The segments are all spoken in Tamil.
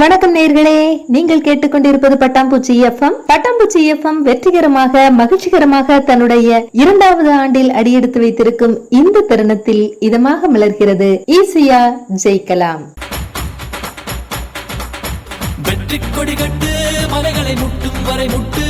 வணக்கம் நேர்களே. நீங்கள் கேட்டுக்கொண்டிருப்பது பட்டாம்பூச்சி எஃப்எம். பட்டாம்பூச்சி எஃப்எம் வெற்றிகரமாக மகிழ்ச்சிகரமாக தன்னுடைய இரண்டாவது ஆண்டில் அடியெடுத்து வைத்திருக்கும் இந்த தருணத்தில் இதமாக மலர்கிறது. ஈஸியா ஜெயிக்கலாம் வெற்றி கொடி கட்டு மலைகளை முட்டும் வரை முட்டு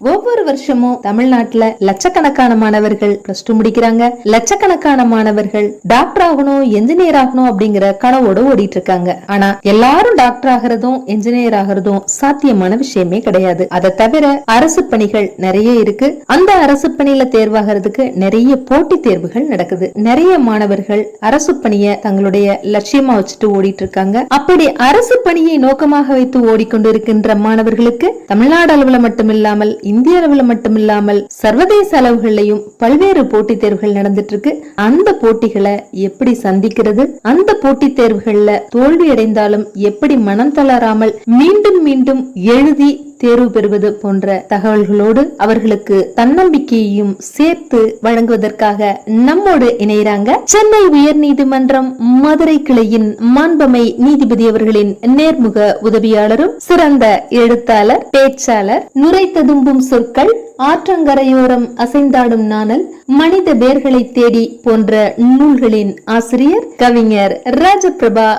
ஒவ்வொரு வருஷமும் தமிழ்நாட்டுல லட்சக்கணக்கான மாணவர்கள் பிளஸ் டூ முடிக்கிறாங்க. லட்சக்கணக்கான மாணவர்கள் டாக்டர் ஆகணும் என்ஜினியர் ஆகணும் அப்படிங்கிற கனவோட ஓடிட்டு இருக்காங்க. ஆனா எல்லாரும் டாக்டர் ஆகிறதும் என்ஜினியர் ஆகிறதும் சாத்தியமான விஷயமே கிடையாது. அதை தவிர அரசு பணிகள் நிறைய இருக்கு. அந்த அரசு பணியில தேர்வாகிறதுக்கு நிறைய போட்டி தேர்வுகள் நடக்குது. நிறைய மாணவர்கள் அரசு பணியை தங்களுடைய லட்சியமா வச்சுட்டு ஓடிட்டு இருக்காங்க. அப்படி அரசு பணியை நோக்கமாக வைத்து ஓடிக்கொண்டிருக்கின்ற மாணவர்களுக்கு தமிழ்நாடு அளவுல மட்டுமில்லாமல் இந்திய அளவுல மட்டுமில்லாமல் சர்வதேச அளவுகள்லயும் பல்வேறு போட்டித் தேர்வுகள் நடந்துட்டு இருக்கு அந்த போட்டிகளை எப்படி சந்திக்கிறது? அந்த போட்டித் தேர்வுகள்ல தோல்வி அடைந்தாலும் எப்படி மனம் தளராமல் மீண்டும் மீண்டும் எழுதி தேர்வு பெறுவது போன்ற தகவல்களோடு அவர்களுக்கு தன்னம்பிக்கையையும் சேர்த்து வழங்குவதற்காக நம்மோடு இணைகிறாங்க சென்னை உயர் நீதிமன்றம் மதுரை கிளையின் மாண்பமை நீதிபதி அவர்களின் நேர்முக உதவியாளரும் சிறந்த எழுத்தாளர் பேச்சாளர் நுரை ததும்பும் சொற்கள் ஆற்றங்கரையோரம் அசைந்தாடும் நாணல் மனித வேர்களை தேடி போன்ற நூல்களின் ஆசிரியர் கவிஞர் ராஜபிரபா.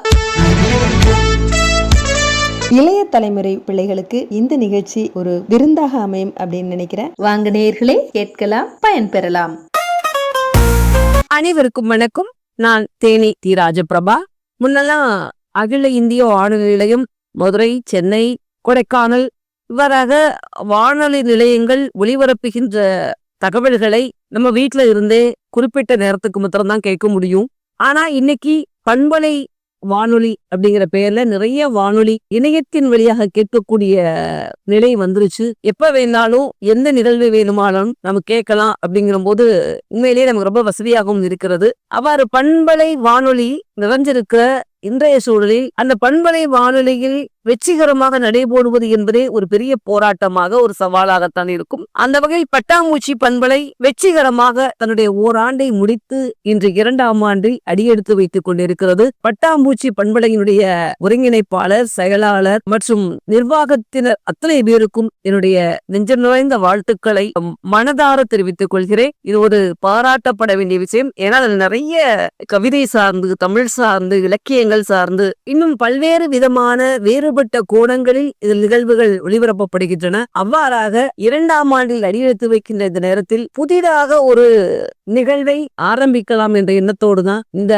இளைய தலைமுறை பிள்ளைகளுக்கு இந்த நிகழ்ச்சி ஒரு விருந்தாக அமையும் அப்படின்னு நினைக்கிறேன். வாங்க நேர்களே கேட்கலாம் பயன்பெறலாம். அனைவருக்கும் வணக்கம். நான் தேனி தி ராஜபிரபா. முன்னெல்லாம் அகில இந்திய வானொலி நிலையம் மதுரை சென்னை கொடைக்கானல் இவ்வாறாக வானொலி நிலையங்கள் ஒளிபரப்புகின்ற தகவல்களை நம்ம வீட்டுல இருந்தே குறிப்பிட்ட நேரத்துக்கு மாத்திரம்தான் கேட்க முடியும். ஆனா இன்னைக்கு பண்பலை வானொலி அப்படிங்கிற பெயர்ல நிறைய வானொலி இணையத்தின் வழியாக கேட்கக்கூடிய நிலை வந்துருச்சு. எப்ப வேணாலும் எந்த நிகழ்வு வேணுமானாலும் நம்ம கேட்கலாம் அப்படிங்கிற போது உண்மையிலேயே நமக்கு ரொம்ப வசதியாகவும் இருக்கிறது. அவ்வாறு பண்பலை வானொலி நிறைஞ்சிருக்கிற இன்றைய சூழலில் அந்த பண்பலை வானொலியில் வெற்றிகரமாக நடைபோடுவது என்பதே ஒரு பெரிய போராட்டமாக ஒரு சவாலாகத்தான் இருக்கும். அந்த வகையில் பட்டாம்பூச்சி பண்பலை வெற்றிகரமாக தன்னுடைய ஓராண்டை முடித்து இன்று இரண்டாம் ஆண்டில் அடியெடுத்து வைத்துக் கொண்டிருக்கிறது. பட்டாம்பூச்சி பண்பலை பண்பலையினுடைய ஒருங்கிணைப்பாளர் செயலாளர் மற்றும் நிர்வாகத்தினர் அத்தனை பேருக்கும் என்னுடைய நெஞ்ச நுழைந்த வாழ்த்துக்களை மனதார தெரிவித்துக் கொள்கிறேன். இது ஒரு பாராட்டப்பட வேண்டிய விஷயம். ஏன்னா அதில் நிறைய கவிதை சார்ந்து தமிழ் சார்ந்து இலக்கியங்கள் சார்ந்து இன்னும் பல்வேறு விதமான வேறுபட்ட கோணங்களில் இதில் நிகழ்வுகள் ஒளிபரப்பப்படுகின்றன. அவ்வாறாக இரண்டாம் ஆண்டில் அடியெடுத்து வைக்கின்ற இந்த நேரத்தில் புதிதாக ஒரு நிகழ்வை ஆரம்பிக்கலாம் என்ற எண்ணத்தோடு தான் இந்த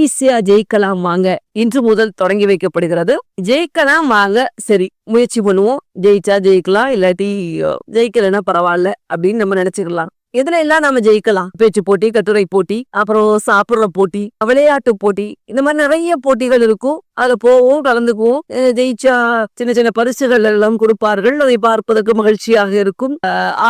ஈஸியா ஜெயிக்கலாம் வாங்க இன்று முதல் தொடங்கி வைக்கப்படுகிறது. ஜெயிக்கலாம் வாங்க. சரி முயற்சி பண்ணுவோம். ஜெயிச்சா ஜெயிக்கலாம் இல்லாட்டி ஜெயிக்கலன்னா ஜெயிக்கலைன்னா பரவாயில்ல அப்படின்னு நம்ம நினைச்சுக்கலாம். எதுல எல்லாம் நம்ம ஜெயிக்கலாம். பேச்சு போட்டி கட்டுரை போட்டி அப்புறம் சாப்பிடுற போட்டி விளையாட்டு போட்டி இந்த மாதிரி நிறைய போட்டிகள் இருக்கும். அதுல போவோம் கலந்துக்குவோம். ஜெயிச்சா சின்ன சின்ன பரிசுகள் எல்லாம் கொடுப்பார்கள். அதை பார்ப்பதற்கு மகிழ்ச்சியாக இருக்கும்.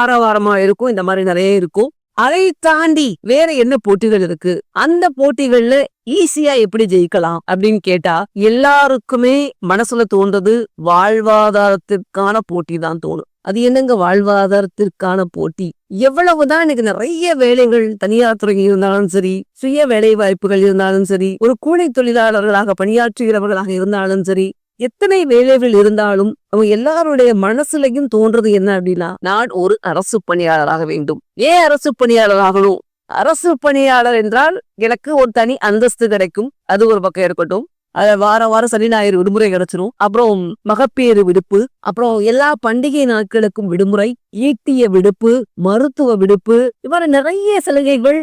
ஆரவாரமா இருக்கும். இந்த மாதிரி நிறைய இருக்கும். அதை தாண்டி வேற என்ன போட்டிகள் இருக்கு? அந்த போட்டிகள்ல ஈஸியா எப்படி ஜெயிக்கலாம் அப்படின்னு கேட்டா எல்லாருக்குமே மனசுல தோன்றது வாழ்வாதாரத்திற்கான போட்டி தான் தோணும். அது என்னங்க வாழ்வாதாரத்திற்கான போட்டி? எவ்வளவுதான் எனக்கு நிறைய வேலைகள் தனியார் துறையில் இருந்தாலும் சரி சுய வேலை வாய்ப்புகள் இருந்தாலும் சரி ஒரு கூலி தொழிலாளர்களாக பணியாற்றுகிறவர்களாக இருந்தாலும் சரி எத்தனை வேலைகள் இருந்தாலும் அவங்க எல்லாருடைய மனசுலையும் தோன்றது என்ன அப்படின்னா நான் ஒரு அரசு பணியாளராக வேண்டும். ஏன் அரசு பணியாளர் ஆகணும் அரசு பணியாளர் என்றால் எனக்கு ஒரு தனி அந்தஸ்து கிடைக்கும். அது ஒரு பக்கம் இருக்கட்டும். அத வாரம் வாரம் சனி ஞாயிறு விடுமுறை கிடைச்சிரும். அப்புறம் மகப்பேறு விடுப்பு. அப்புறம் எல்லா பண்டிகை நாட்களுக்கும் விடுமுறை ஈட்டிய விடுப்பு மருத்துவ விடுப்பு இவ்வாறு நிறைய சலுகைகள்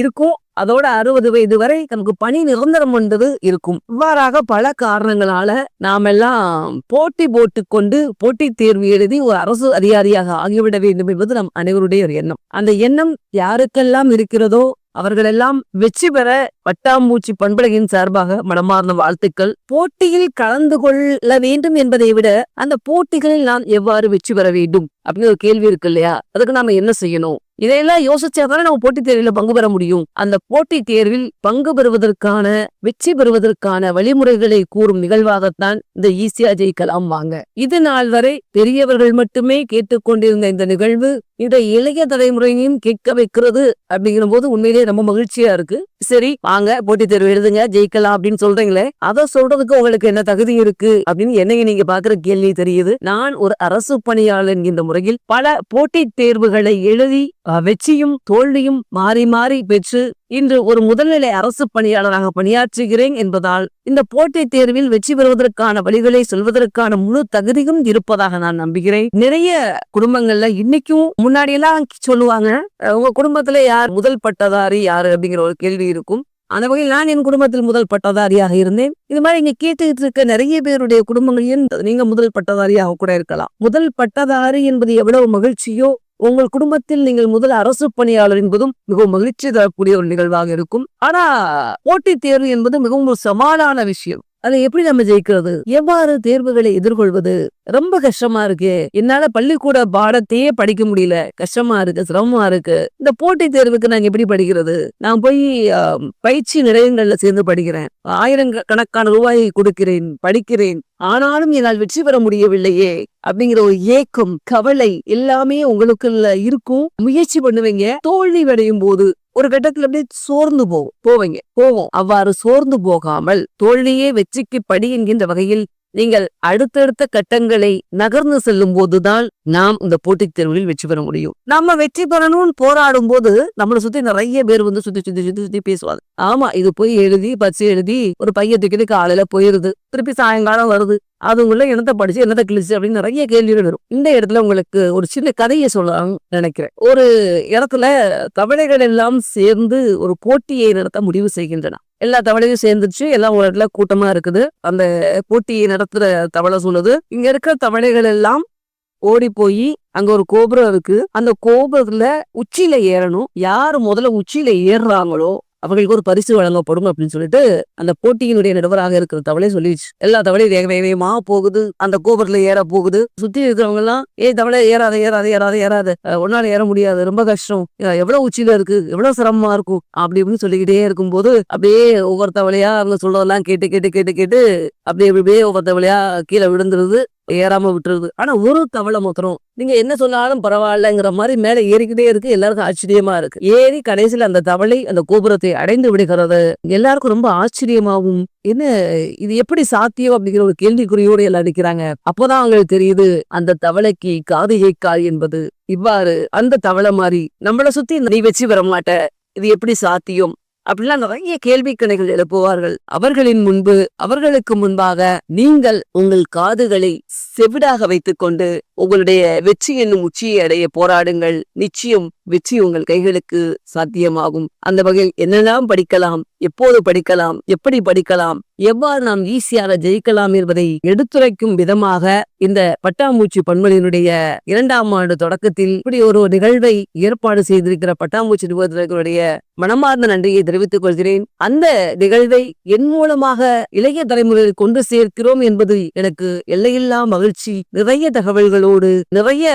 இருக்கும். அதோட அறுபது வயது வரை நமக்கு பணி நிரந்தரம் வந்தது இருக்கும். இவ்வாறாக பல காரணங்களால நாமெல்லாம் போட்டி போட்டு கொண்டு போட்டி தேர்வு எழுதி ஒரு அரசு அதிகாரியாக ஆகிவிட வேண்டும் என்பது நம் அனைவருடைய ஒரு எண்ணம். அந்த எண்ணம் யாருக்கெல்லாம் இருக்கிறதோ அவர்களெல்லாம் வெற்றி பெற பட்டாம்பூச்சி பண்பலையின் சார்பாக மனமார்ந்த வாழ்த்துக்கள். போட்டியில் கலந்து கொள்ள வேண்டும் என்பதை விட அந்த போட்டிகளில் நாம் எவ்வாறு வெற்றி பெற வேண்டும் அப்படின்னு ஒரு கேள்வி இருக்கு இல்லையா? அதுக்கு நாம என்ன செய்யணும்? இதையெல்லாம் யோசிச்சாதானே நம்ம போட்டித் தேர்வில் பங்கு பெற முடியும். அந்த போட்டித் தேர்வில் பங்கு பெறுவதற்கான வெற்றி பெறுவதற்கான வழிமுறைகளை கூறும் நிகழ்வாகத்தான் இந்த ஈஸியா ஜெயிக்கலாம் வாங்க. இது நாள் வரை பெரியவர்கள் மட்டுமே கேட்டுக்கொண்டிருந்த இந்த நிகழ்வு இந்த இளைய தலைமுறையும் கேட்க வைக்கிறது அப்படிங்கிற போது உண்மையிலேயே ரொம்ப மகிழ்ச்சியா இருக்கு. சரி வாங்க போட்டித் தேர்வு எழுதுங்க ஜெயிக்கலாம் அப்படின்னு சொல்றீங்களே அதை சொல்றதுக்கு உங்களுக்கு என்ன தகுதி இருக்கு அப்படின்னு என்னைய நீங்க பாக்குற கேள்வி தெரியுது. நான் ஒரு அரசு பணியாளர் என்கின்ற முறையில் பல போட்டி தேர்வுகளை எழுதி வெற்றியும் தோல்வியும் மாறி மாறி பெற்று இன்று ஒரு முதல்நிலை அரசு பணியாளராக பணியாற்றுகிறேன் என்பதால் இந்த போட்டித் தேர்வில் வெற்றி பெறுவதற்கான வழிகளை சொல்வதற்கான முழு தகுதியும் இருப்பதாக நான் நம்புகிறேன். நிறைய குடும்பங்கள்ல இன்னைக்கும் முன்னாடி எல்லாம் சொல்லுவாங்க உங்க குடும்பத்துல யார் முதல் பட்டதாரி யாரு அப்படிங்கிற ஒரு கேள்வி இருக்கும். அந்த வகையில் நான் என் குடும்பத்தில் முதல் பட்டதாரியாக இருந்தேன். இது மாதிரி இங்க கேட்டுக்கிட்டு இருக்க நிறைய பேருடைய குடும்பங்களையும் நீங்க முதல் பட்டதாரியாக கூட இருக்கலாம். முதல் பட்டதாரி என்பது எவ்வளவு மகிழ்ச்சியோ உங்கள் குடும்பத்தில் நீங்கள் முதல் அரசு பணியாளர் என்பதும் மிகவும் மகிழ்ச்சி தரக்கூடிய ஒரு நிகழ்வாக இருக்கும். ஆனா போட்டித் தேர்வு என்பது மிகவும் ஒரு சவாலான விஷயம். அதை எப்படி நம்ம ஜெயிக்கிறது? எவ்வாறு தேர்வுகளை எதிர்கொள்வது? ரொம்ப கஷ்டமா இருக்கு. என்னால பள்ளிக்கூட பாடத்தையே படிக்க முடியல. கஷ்டமா இருக்கு சிரமமா இருக்கு. இந்த போட்டித் தேர்வுக்கு நாங்க எப்படி படிக்கிறது? நான் போய் பயிற்சி நிலையங்கள்ல சேர்ந்து படிக்கிறேன். ஆயிரம் கணக்கான ரூபாயை கொடுக்கிறேன் படிக்கிறேன். ஆனாலும் என்னால் வெற்றி பெற முடியவில்லையே அப்படிங்கிற ஒரு ஏக்கம் கவலை எல்லாமே உங்களுக்குள்ள இருக்கும். முயற்சி பண்ணுவீங்க. தோல்வி அடையும் போது ஒரு கட்டத்துல அப்படியே சோர்ந்து போகும். போவீங்க. போவோம். அவ்வாறு சோர்ந்து போகாமல் தோல்வியே வெற்றிக்கு படி என்கின்ற வகையில் நீங்கள் அடுத்தடுத்த கட்டங்களை நகர்ந்து செல்லும் போதுதான் நாம் இந்த போட்டித் தேர்வுகளில் வெற்றி பெற முடியும். நம்ம வெற்றி பெறணும்னு போராடும் போது நம்மளை சுத்தி நிறைய பேர் வந்து சுத்தி சுத்தி சுத்தி சுத்தி பேசுவாங்க. ஆமா இது போய் எழுதி பச்சு எழுதி ஒரு பைய தூக்கிட்டு காலையில போயிருது. திருப்பி சாயங்காலம் வருது. அதுக்குள்ள என்னத்தை படிச்சு என்னத்தை கிழிச்சு அப்படின்னு நிறைய கேள்விகள் வரும். இந்த இடத்துல உங்களுக்கு ஒரு சின்ன கதையை சொல்லலாம் நினைக்கிறேன். ஒரு இடத்துல கவலைகள் எல்லாம் சேர்ந்து ஒரு போட்டியை நடத்த முடிவு செய்கின்றன. எல்லா தவளையும் சேர்ந்துச்சு. எல்லாம் ஒரு இடத்துல கூட்டமா இருக்குது. அந்த போட்டியை நடத்துற தவளை சொல்லுது இங்க இருக்கிற தவளைகள் எல்லாம் ஓடி போய் அங்க ஒரு கோபுரம் இருக்கு. அந்த கோபுரத்துல உச்சியில ஏறணும். யாரு முதல்ல உச்சியில ஏறுறாங்களோ அவங்களுக்கு ஒரு பரிசு வழங்கப்படும் அப்படின்னு சொல்லிட்டு அந்த போட்டியினுடைய நடுவராக இருக்கிற தவளை சொல்லிடுச்சு. எல்லா தவளையும் வேக வேகமா போகுது. அந்த கோபுரத்துல ஏற போகுது. சுத்தி இருக்கிறவங்க எல்லாம் ஏ தவளை ஏறாத ஏறாத ஏறாத ஏறாத. ஒன்னால ஏற முடியாது. ரொம்ப கஷ்டம். எவ்வளவு உச்சியில இருக்கு? எவ்வளவு சிரமமா இருக்கும்? அப்படி இப்படின்னு சொல்லிக்கிட்டே இருக்கும்போது அப்படியே ஒவ்வொரு தவளையா அவங்க சொல்றதெல்லாம் கேட்டு கேட்டு கேட்டு கேட்டு அப்படியே அப்படியே ஒவ்வொரு தவளையா கீழே விழுந்துருது. ஏறாம விட்டுருது. ஆனா ஒரு தவளை மாத்திரம் நீங்க என்ன சொன்னாலும் பரவாயில்லங்கிற மாதிரி மேல ஏறிக்கிட்டே இருக்கு. எல்லாருக்கும் ஆச்சரியமா இருக்கு. ஏறி கடைசியில அந்த தவளை அந்த கோபுரத்தை அடைந்து விடுகிறது. எல்லாருக்கும் ரொம்ப ஆச்சரியமாவும் என்ன இது எப்படி சாத்தியம் அப்படிங்கிற ஒரு கேள்விக்குறியோடு எல்லாம் நிக்கிறாங்க அப்போதான் அவங்களுக்கு தெரியுது அந்த தவளைக்கு காது கேட்காது என்பது. இவ்வாறு அந்த தவளை மாதிரி நம்மளை சுத்தி நீ வச்சு வர மாட்ட. இது எப்படி சாத்தியம்? அப்படிலாம் நிறைய கேள்வி கணைகள் எழுப்புவார்கள். அவர்களின் முன்பு அவர்களுக்கு முன்பாக நீங்கள் உங்கள் காதுகளை செவிடாக வைத்துக்கொண்டு உங்களுடைய வெற்றி என்னும் உச்சியை அடைய போராடுங்கள். நிச்சயம் வெற்றி உங்கள் கைகளுக்கு சாத்தியமாகும். அந்த வகையில் என்னெல்லாம் படிக்கலாம் எப்போது படிக்கலாம் எப்படி படிக்கலாம் எவ்வாறு நாம் ஈஸியாக ஜெயிக்கலாம் என்பதை எடுத்துரைக்கும் விதமாக இந்த பட்டாம்பூச்சி பண்பலினுடைய இரண்டாம் ஆண்டு தொடக்கத்தில் இப்படி ஒரு நிகழ்வை ஏற்பாடு செய்திருக்கிற பட்டாம்பூச்சி நிபுணர்களுடைய மனமார்ந்த நன்றியை தெரிவித்துக் கொள்கிறேன். அந்த நிகழ்வை என் மூலமாக இளைய தலைமுறையில் கொண்டு சேர்க்கிறோம் என்பது எனக்கு எல்லையில்லா மகிழ்ச்சி. நிறைய தகவல்களோடு நிறைய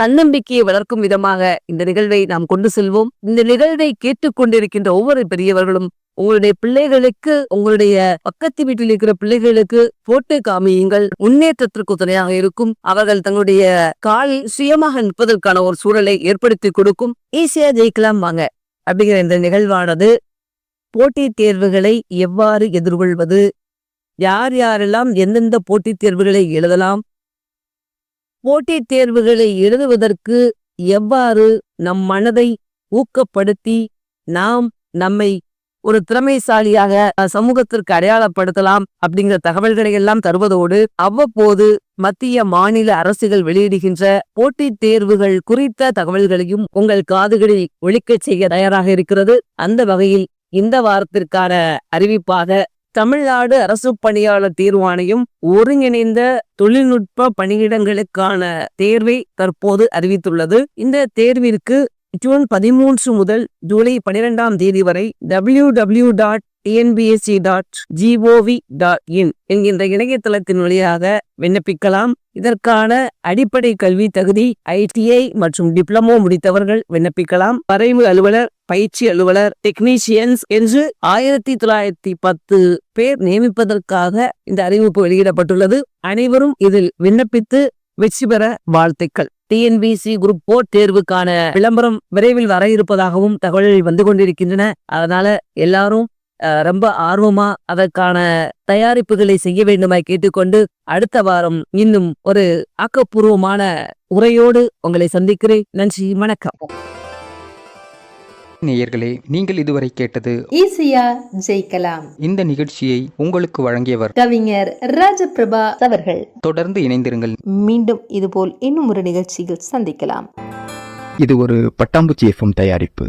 தன்னம்பிக்கையை வளர்க்கும் விதமாக இந்த நிகழ்வை நாம் கொண்டு செல்வோம். இந்த நிகழ்வை கேட்டுக்கொண்டிருக்கின்ற ஒவ்வொரு பெரியவர்களும் உங்களுடைய பிள்ளைகளுக்கு உங்களுடைய பக்கத்து வீட்டில் இருக்கிற பிள்ளைகளுக்கு போட்டு காமியுங்கள். முன்னேற்றத்திற்கு துணையாக இருக்கும். அவர்கள் தங்களுடைய காலில் சுயமாக நிற்பதற்கான ஒரு சூழலை ஏற்படுத்தி கொடுக்கும். ஈஸியா ஜெயிக்கலாம் வாங்க. அப்படிங்கிற இந்த நிகழ்வானது போட்டித் தேர்வுகளை எவ்வாறு எதிர்கொள்வது? யார் யாரெல்லாம் எந்தெந்த போட்டித் தேர்வுகளை எழுதலாம்? போட்டித் தேர்வுகளை எழுதுவதற்கு எவ்வாறு நம் மனதை ஊக்கப்படுத்தி நாம் நம்மை ஒரு திறமைசாலியாக சமூகத்திற்கு அடையாளப்படுத்தலாம் அப்படிங்கிற தகவல்களை எல்லாம் தருவதோடு அவ்வப்போது மத்திய மாநில அரசுகள் வெளியிடுகின்ற போட்டித் தேர்வுகள் குறித்த தகவல்களையும் உங்கள் காதுகளில் ஒழிக்கச் செய்ய தயாராக இருக்கிறது. அந்த வகையில் இந்த வாரத்திற்கான அறிவிப்பாக தமிழ்நாடு அரசு பணியாளர் தேர்வாணையம் ஒருங்கிணைந்த தொழில்நுட்ப பணியிடங்களுக்கான தேர்வை தற்போது அறிவித்துள்ளது. இந்த தேர்விற்கு ஜூன் பதிமூன்று முதல் ஜூலை பனிரெண்டாம் தேதி வரை W W dot TNPSC dot GOV dot in என்கின்ற இணையதளத்தின் வழியாக விண்ணப்பிக்கலாம். இதற்கான அடிப்படை கல்வி தகுதி ஐடிஐ மற்றும் டிப்ளமோ முடித்தவர்கள் விண்ணப்பிக்கலாம். வரைவு அலுவலர் பயிற்சி அலுவலர் டெக்னீஷியன்ஸ் என்று ஆயிரத்தி தொள்ளாயிரத்தி பத்து பேர் நியமிப்பதற்காக இந்த அறிவிப்பு வெளியிடப்பட்டுள்ளது. அனைவரும் இதில் விண்ணப்பித்து வெற்றி பெற வாழ்த்துக்கள். டிஎன்பிசி குரூப் போர் தேர்வுக்கான விளம்பரம் விரைவில் வர இருப்பதாகவும் தகவல்கள் வந்து கொண்டிருக்கின்றன. அதனால எல்லாரும் ரொம்ப ஆர்வமா அதற்கான தயாரிப்புகளை செய்ய வேண்டுமாய் கேட்டுக்கொண்டு அடுத்த வாரம் இன்னும் ஒரு ஆக்கப்பூர்வமான உரையோடு உங்களை சந்திக்கிறேன். நன்றி வணக்கம். நேயர்களே நீங்கள் இதுவரை கேட்டது ஈஸியா ஜெயிக்கலாம் இந்த நிகழ்ச்சியை உங்களுக்கு வழங்கியவர் கவிஞர் ராஜபிரபா அவர்கள். தொடர்ந்து இணைந்திருங்கள். மீண்டும் இதுபோல் இன்னும் ஒரு நிகழ்ச்சியில் சந்திக்கலாம். இது ஒரு பட்டாம்பூச்சி எஃப்எம் தயாரிப்பு.